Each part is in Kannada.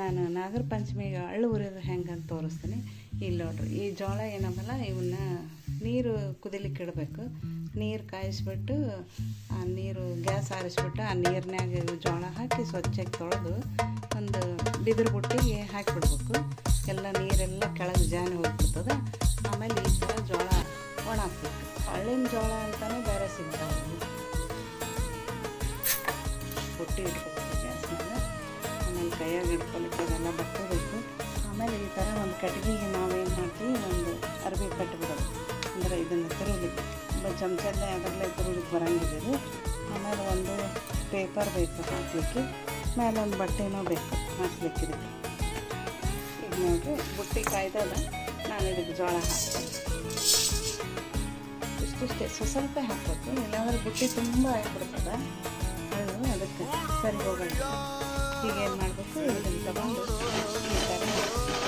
ನಾನು ನಾಗರ ಪಂಚಮಿಗೆ ಅಳ್ಳು ಉರಿಯೋದು ಹೆಂಗೆ ಅಂತ ತೋರಿಸ್ತೀನಿ. ಇಲ್ಲಿ ನೋಡ್ರಿ, ಈ ಜೋಳ ಏನವಲ್ಲ ಇವನ್ನ ನೀರು ಕುದಿಲಿಕ್ಕೆ ಇಡಬೇಕು ನೀರು ಕಾಯಿಸ್ಬಿಟ್ಟು, ಆ ನೀರು ಗ್ಯಾಸ್ ಆರಿಸ್ಬಿಟ್ಟು ಆ ನೀರಿನಾಗ ಜೋಳ ಹಾಕಿ ಸ್ವಚ್ಛಕ್ಕೆ ತೊಳೆದು ಒಂದು ಬಿದಿರು ಬುಟ್ಟಿಗೆ ಹಾಕಿಬಿಡ್ಬೇಕು. ಎಲ್ಲ ನೀರೆಲ್ಲ ಕೆಳಗೆ ಜಾನಿ ಹೋಗ್ಬಿಡ್ತದೆ. ಆಮೇಲೆ ಈ ಥರ ಜೋಳ ಒಣ ಹಳ್ಳಿನ ಜೋಳ ಅಂತಲೇ ಬೇರೆ ಸಿಗ್ತಾವೆ. ಬುಟ್ಟಿ ಇಟ್ಬೇಕು ಕೈಯಾಗ ಇಟ್ಕೊಲಿಕ್ಕೆ ಅದೆಲ್ಲ ಬಟ್ಟಬೇಕು ಆಮೇಲೆ ಈ ಥರ ಒಂದು ಕಟ್ಗೆಗೆ ನಾವೇನು ಮಾಡ್ತೀವಿ, ಒಂದು ಅರ್ಬಿ ಕಟ್ಟಿಬಿಡೋದು ಅಂದರೆ ಇದನ್ನು ತಿರುಗಲಿಕ್ಕೆ. ಚಮಚಲ್ಲೇ ಅದರಲ್ಲೇ ತಿರುಗಲಿಕ್ಕೆ ಬರಂಗಿಲ್ಲ ಇದು. ಆಮೇಲೆ ಒಂದು ಪೇಪರ್ ಬೇಕು ಹಾಕಲಿಕ್ಕೆ. ಮೇಲೆ ಒಂದು ಬಟ್ಟೆನೂ ಬೇಕು ಹಾಕ್ಲಿಕ್ಕೆ ಇದಕ್ಕೆ. ಈಗ ನೋಡಿರಿ, ಬುಟ್ಟಿ ಕಾಯ್ದಲ್ಲ ನಾನು ಇದಕ್ಕೆ ಜೋಳ ಹಾಕ್ತೀನಿ. ಇಷ್ಟಿಷ್ಟೇ. ಸ್ವ ಸ್ವಲ್ಪ ಹಾಕಬೇಕು. ಇಲ್ಲಾಂದ್ರೆ ಬುಟ್ಟಿ ತುಂಬ ಆಗಿಬಿಡ್ತದೆ. ಅದು ಅದಕ್ಕೆ ಸರಿ ಹೋಗಲ್ಲ. ಈಗ ಏನು ಮಾಡಬೇಕು ಇದನ್ನು ತಗೊಂಡು ಈ ಥರ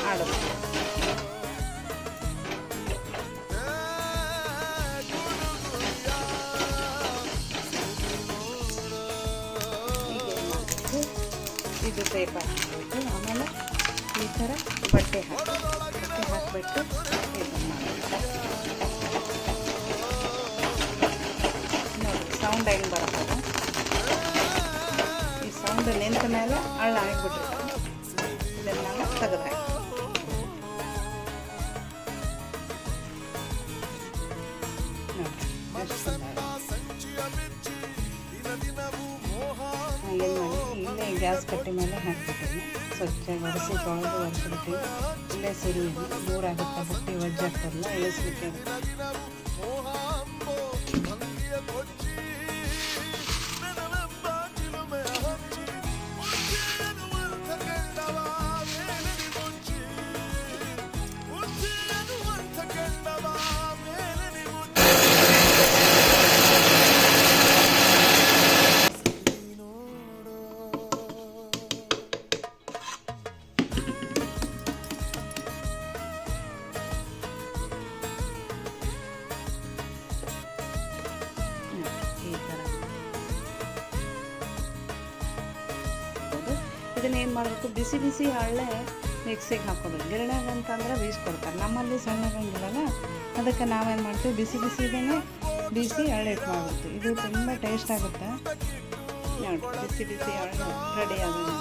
ಆಡಬೇಕು ಇದು ಪೇಪರ್ ಹಾಕಬೇಕು ಆಮೇಲೆ ಈ ಥರ ಬಟ್ಟೆ ಹಾಕಿ ಬಟ್ಟೆ ಹಾಕಿಬಿಟ್ಟು ಇದನ್ನು ಮಾಡಬೇಕು ನೋಡಿ ಸೌಂಡ್ ಹೆಂಗೆ ಬರ್ತದೆ ಈ ಸೌಂಡ್ ನಿಂತ ಮೇಲೆ ಹಳ್ಳ ಆಗಿಬಿಟ್ಟಿರ್ತಾರೆ ಇದನ್ನೆಲ್ಲ ತೆಗೆದು ಹಾಕಿ. ನೋಡಿ, ಎಷ್ಟು ಸುಂದರ. ಏನು ಮಾಡಿ, ಇಲ್ಲೇ ಗ್ಯಾಸ್ ಕಟ್ಟಿ ಮೇಲೆ ಹಾಕ್ಬಿಟ್ಟಿನಿ ಸ್ವಚ್ಛ ಒರೆಸಿ ತೊಳೆದು ಒರೆಸ್ಬಿಟ್ಟು ಇಲ್ಲೇ ಸಿರಿ ದೂರ ಆಗುತ್ತೆ ಬುಟ್ಟಿ ಒಜ್ಜಾಗ್ತಾರಲ್ಲ ಇಳಿಸ್ಲಿಕ್ಕೆ ಅದನ್ನು ಏನು ಮಾಡಬೇಕು? ಬಿಸಿ ಬಿಸಿ ಹಳ್ಳೆ ಮಿಕ್ಸಿಗೆ ಹಾಕೋದು ಗಿರಣಾಗ ಅಂತಂದ್ರೆ ಬೀಸ್ಕೊಡ್ತಾರೆ. ನಮ್ಮಲ್ಲಿ ಸಣ್ಣಗಂಗಿರಲ್ಲ ಅದಕ್ಕೆ ನಾವೇನು ಮಾಡ್ತೀವಿ? ಬಿಸಿ ಬಿಸಿ ಬಿಸಿದೇನೆ ಬಿಸಿ ಹಳ್ಳೆಟ್ಟು ಮಾಡ್ಬಿಡ್ತೀವಿ. ಇದು ತುಂಬ ಟೇಸ್ಟ್ ಆಗುತ್ತೆ. ಬಿಸಿ ಬಿಸಿ ಹಳ್ಳೆ ರೆಡಿ ಆಗೋದು